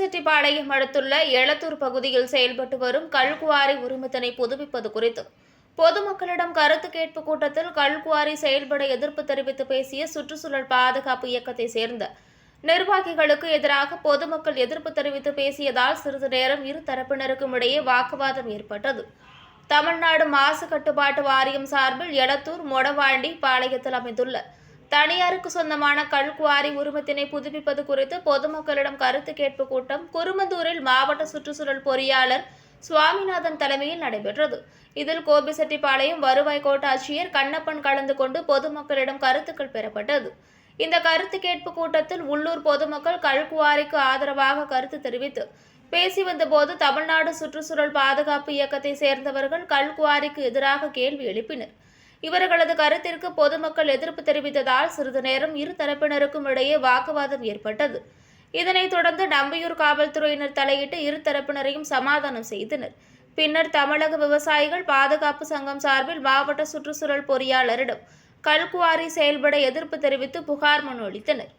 அடுத்துள்ள எளத்தூர் பகுதியில் செயல்பட்டு வரும் கல்குவாரி உரிமத்தினை புதுப்பிப்பது குறித்து பொதுமக்களிடம் கருத்து கேட்பு கூட்டத்தில் கல்குவாரி செயல்பட எதிர்ப்பு தெரிவித்து பேசிய சுற்றுச்சூழல் பாதுகாப்பு இயக்கத்தை சேர்ந்த நிர்வாகிகளுக்கு எதிராக பொதுமக்கள் எதிர்ப்பு தெரிவித்து பேசியதால் சிறிது நேரம் இரு தரப்பினருக்கும் இடையே வாக்குவாதம் ஏற்பட்டது. தமிழ்நாடு மாசு கட்டுப்பாட்டு வாரியம் சார்பில் எளத்தூர் மொடவாண்டி பாளையத்தில் அமைந்துள்ள தனியாருக்கு சொந்தமான கல்குவாரி உரிமத்தினை புதுப்பிப்பது குறித்து பொதுமக்களிடம் கருத்து கேட்பு கூட்டம் குருமந்தூரில் மாவட்ட சுற்றுச்சூழல் பொறியாளர் சுவாமிநாதன் தலைமையில் நடைபெற்றது. இதில் கோபிசெட்டிப்பாளையம் வருவாய் கோட்டாட்சியர் கண்ணப்பன் கலந்து கொண்டு பொதுமக்களிடம் கருத்துக்கள் பெறப்பட்டது. இந்த கருத்து கேட்பு கூட்டத்தில் உள்ளூர் பொதுமக்கள் கல்குவாரிக்கு ஆதரவாக கருத்து தெரிவித்து பேசி வந்தபோது தமிழ்நாடு சுற்றுச்சூழல் பாதுகாப்பு இயக்கத்தை சேர்ந்தவர்கள் கல்குவாரிக்கு எதிராக கேள்வி எழுப்பினர். இவர்களது கருத்திற்கு பொதுமக்கள் எதிர்ப்பு தெரிவித்ததால் சிறிது நேரம் இரு தரப்பினருக்கும் இடையே வாக்குவாதம் ஏற்பட்டது. இதனைத் தொடர்ந்து நம்பியூர் காவல்துறையினர் தலையிட்டு இரு தரப்பினரையும் சமாதானம் செய்தனர். பின்னர் தமிழக விவசாயிகள் பாதுகாப்பு சங்கம் சார்பில் மாவட்ட சுற்றுச்சூழல் பொறியாளரிடம் கல்குவாரி செயல்பட எதிர்ப்பு தெரிவித்து புகார் மனு அளித்தனர்.